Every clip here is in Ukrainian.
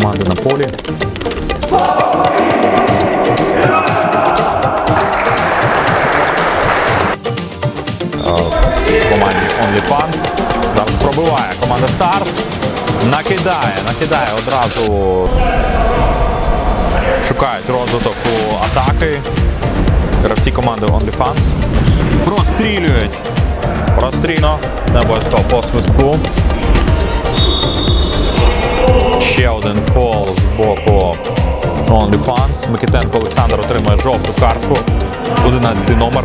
на полі. Е, в команді OnlyFans. Зараз пробиває команда Stars. Накидає, накидає одразу. Шукають розвиток у атаки. Гравці команди OnlyFans. Прострілюють. Прострільно. Не обов'язково по свистку. Ще один фол з боку OnlyFans. Микитенко Олександр отримує жовту картку. 11 номер.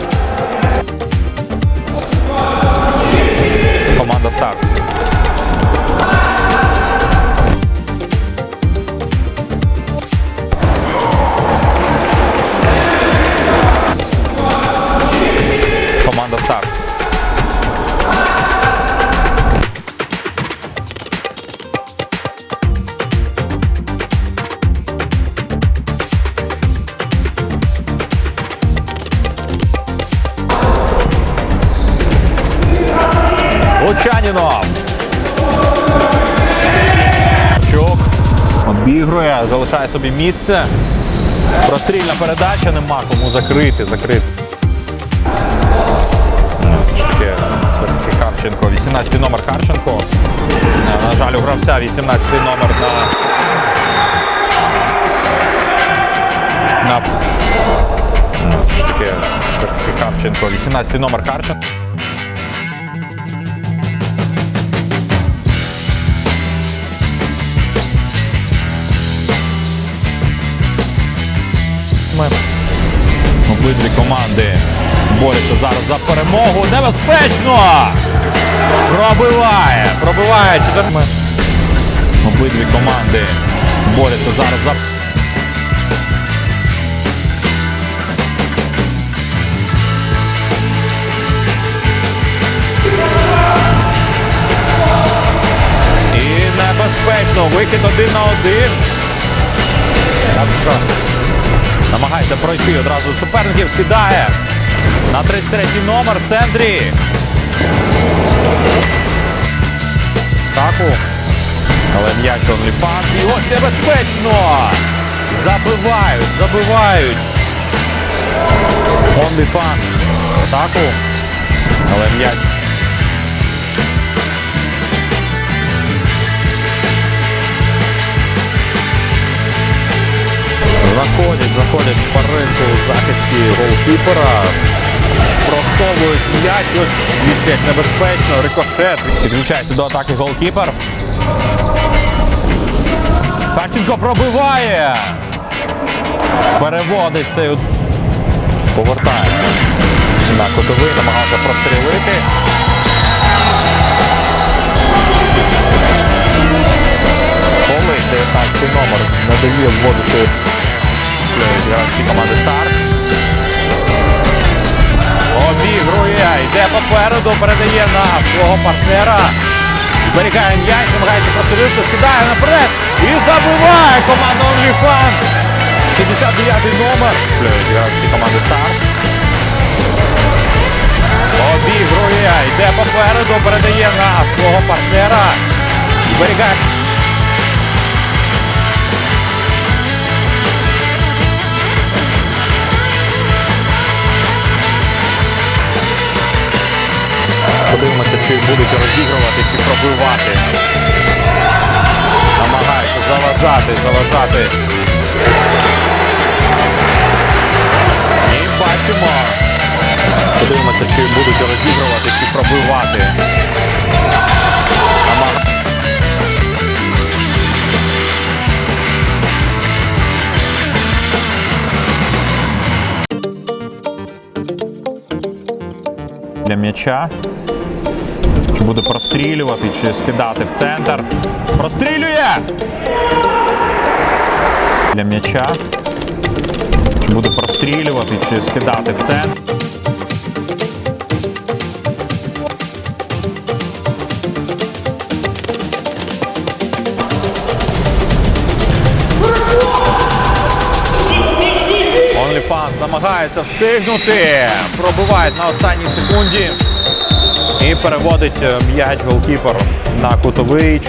Лучанінов. Чук обігрує, залишає собі місце. Прострільна передача, нема кому закрити, закрити. Ну, Харченко, 18 номер Харченко. На жаль, у гравця 18 номер на. на... Ну, Харченко, 18 номер Харченко. Обидві команди борються зараз за перемогу. Небезпечно! Пробиває! Пробиває чотири. Ми Обидві команди борються зараз за. І небезпечно. Вихід один на один. Намагається пройти одразу суперників, скидає на 33 номер в центрі. Таку. Але м'яч OnlyFans. І ось небезпечно! Забивають, забивають. OnlyFans. Таку. Але м'яч. Заходять, заходять в паринку у захисті голкіпера. Просовують м'яч, ось небезпечно, рикошет. Підключається до атаки голкіпер. Харченко пробиває. Переводить цей. Повертає. На кутовий, намагався прострілити. Полик 19 номер не дає вводити гравці команди Старт. Обігрує, йде попереду, передає на свого партнера. Зберігає м'яч, намагається прострілити, скидає наперед і забиває команда OnlyFans. 59 номер. Гравці команди Старт. Обігрує, йде попереду, передає на свого партнера. Зберігає. Чи будуть розігрувати, чи пробивати. Намагаються заважати, заважати. І бачимо. Подивимося, чи будуть розігрувати, чи пробивати. Для м'яча. Буде прострілювати, чи скидати в центр. Прострілює! Для м'яча. Чи буде прострілювати, чи скидати в центр. OnlyFans намагається встигнути. Пробивають на останній секунді. І переводить е, м'яч голкіпер на кутовий.